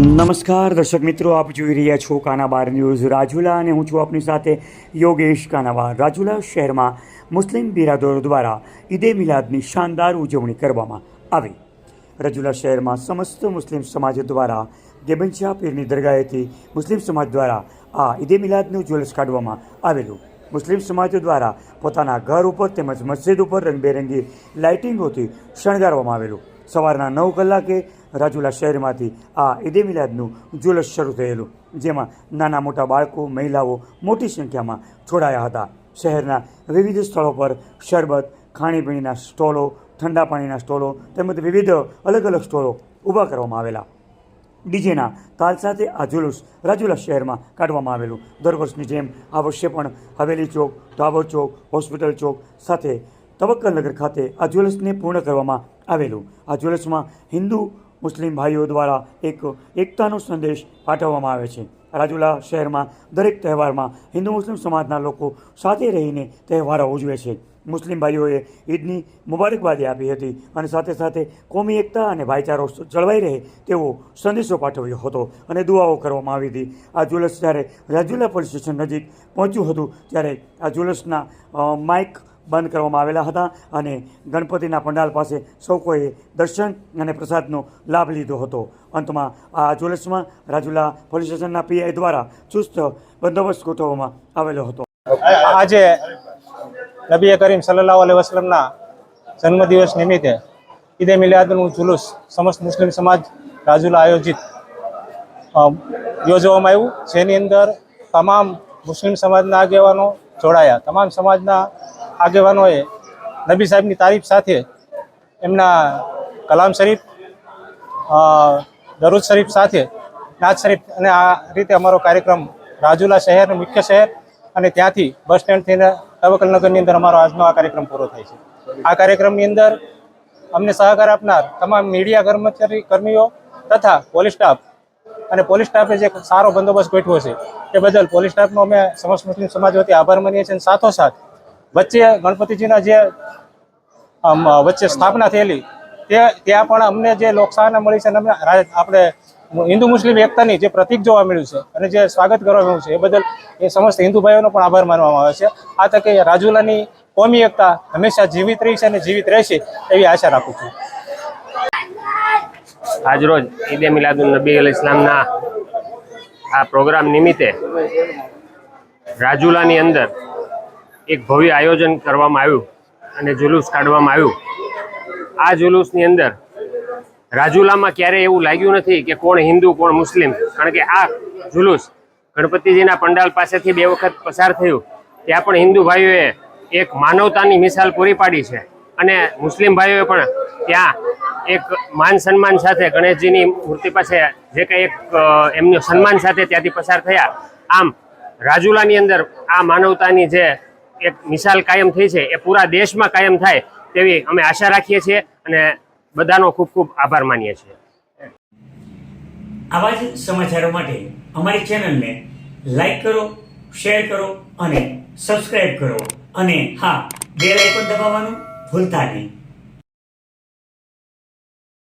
નમસ્કાર, દર્શક મિત્રો, આપ જોઈ રહ્યા છો કાનાબાર ન્યૂઝ રાજુલા અને હું છું આપની સાથે યોગેશ કાનાબાર રાજુલા શહેરમાં મુસ્લિમ બિરાદરો દ્વારા ઈદે મિલાદની શાનદાર ઉજવણી કરવામાં આવી. રાજુલા શહેરમાં સમસ્ત મુસ્લિમ સમાજ દ્વારા ગેબનશાહ પીરની દરગાહેથી મુસ્લિમ સમાજ દ્વારા આ ઈદે મિલાદનું જુલસ કાઢવામાં આવેલું. મુસ્લિમ સમાજ દ્વારા પોતાના ઘર ઉપર તેમજ મસ્જિદ ઉપર રંગબેરંગી લાઇટિંગોથી શણગારવામાં આવેલું. સવારના નવ કલાકે રાજુલા શહેરમાંથી આ ઈદે મિલાદનું જુલસ શરૂ થયેલું, જેમાં નાના મોટા બાળકો, મહિલાઓ મોટી સંખ્યામાં જોડાયા હતા. શહેરના વિવિધ સ્થળો પર શરબત, ખાણીપીણીના સ્ટોલો, ઠંડા પાણીના સ્ટોલો તેમજ વિવિધ અલગ અલગ સ્ટોલો ઊભા કરવામાં આવેલા. ડીજેના તાલ સાથે આ જુલુસ રાજુલા શહેરમાં કાઢવામાં આવેલું. દર વર્ષની જેમ આ વર્ષે પણ હવેલી ચોક ટાવર ચોક, હોસ્પિટલ ચોક સાથે તવક્કલનગર ખાતે આ જુલુસને પૂર્ણ કરવામાં આવેલું. આ જુલુસમાં હિન્દુ મુસ્લિમ ભાઈઓ દ્વારા એક એકતાનો સંદેશ પાઠવવામાં આવે છે. રાજુલા શહેરમાં દરેક તહેવારમાં હિન્દુ મુસ્લિમ સમાજના લોકો સાથે રહીને તહેવારો ઉજવે છે. મુસ્લિમ ભાઈઓએ ઈદની મુબારકબાદી આપી હતી અને સાથે સાથે કોમી એકતા અને ભાઈચારો જળવાઈ રહે તેવો સંદેશો પાઠવ્યો હતો અને દુઆઓ કરવામાં આવી હતી. આ જુલસ જ્યારે રાજુલા પોલીસ સ્ટેશન નજીક પહોંચ્યું હતું, ત્યારે આ જુલસના માઇક બંધ કરવામાં આવેલા હતા અને ગણપતિના પંડાલ પાસે સૌ કોઈએ દર્શન અને પ્રસાદનો લાભ લીધો હતો. અંતમાં આ જુલસમાં રાજુલા પોલીસ સ્ટેશનના પીઆઈ દ્વારા ચુસ્ત બંદોબસ્ત ગોઠવવામાં આવેલો હતો. આજે નબી કરીમ સલ્લલ્લાહુ અલૈહિ વસલમના જન્મદિવસ નિમિત્તે ઈદે મિલાદનું જુલુસ સમસ્ત મુસ્લિમ સમાજ રાજુલા આયોજિત યોજવામાં આવ્યું. જેની અંદર તમામ મુસ્લિમ સમાજના આગેવાનો જોડાયા. તમામ સમાજના આગેવાનોએ નબી સાહેબની તારીફ સાથે એમના કલામ શરીફ દરુદ શરીફ સાથે, નાજ શરીફ અને આ રીતે અમારો કાર્યક્રમ રાજુલા શહેર મુખ્ય શહેર અને ત્યાંથી બસ સ્ટેન્ડ થઈને તવકલનગરની અંદર અમારો આજનો આ કાર્યક્રમ પૂરો થાય છે. આ કાર્યક્રમની અંદર અમને સહકાર આપનાર તમામ મીડિયા કર્મચારી, કર્મીઓ તથા પોલીસ સ્ટાફ અને પોલીસ સ્ટાફે જે સારો બંદોબસ્ત ગોઠવ્યો છે એ બદલ પોલીસ સ્ટાફનો અમે સમસ્ત મુસ્લિમ સમાજ વતી આભાર માનીએ છીએ અને સાથોસાથ વચ્ચે ગણપતિજીના જે વચ્ચે સ્થાપના થયેલી, તે, ત્યાં પણ અમને જે લોકસાહના મળી છે આપણે હિન્દુ મુસ્લિમ એકતાની જે પ્રતિક જોવા મળ્યું છે અને જે સ્વાગત કરવા મળ્યું છે, એ બદલ એ સમસ્ત હિન્દુ ભાઈઓનો પણ આભાર માનવામાં આવે છે. આ તકે રાજુલાની કોમી એકતા હંમેશા જીવિત રહી છે અને જીવિત રહેશે એવી આશા રાખું છું. આજરોજ ઈદે મિલાદુન નબી અલ ઇસ્લામના આ પ્રોગ્રામ નિમિત્તે રાજુલાની અંદર એક ભવ્ય આયોજન કરવામાં આવ્યું અને જુલુસ કાઢવામાં આવ્યું. આ જુલુસની અંદર રાજુલામાં ક્યારેય એવું લાગ્યું નથી કે કોણ હિન્દુ, કોણ મુસ્લિમ, કારણ કે આ જુલુસ ગણપતિજીના પંડાલ પાસેથી બે વખત પસાર થયું. ત્યાં પણ હિન્દુ ભાઈઓએ એક માનવતાની મિસાલ પૂરી પાડી છે અને મુસ્લિમ ભાઈઓએ પણ ત્યાં એક માન સન્માન સાથે ગણેશજીની મૂર્તિ પાસે જે કંઈ એક એમનું સન્માન સાથે ત્યાંથી પસાર થયા. આમ રાજુલાની અંદર આ માનવતાની જે એક મિસાલ કાયમ થઈ છે, એ પૂરા દેશમાં કાયમ થાય તેવી અમે આશા રાખીએ છીએ અને બધાનો ખૂબ ખૂબ આભાર માનીએ છીએ. આવા જ સમાચારો માટે અમારી ચેનલને લાઈક કરો, શેર કરો અને સબસ્ક્રાઇબ કરો. અને હા, બેલ પણ દબાવવાનું ભૂલતા નહીં.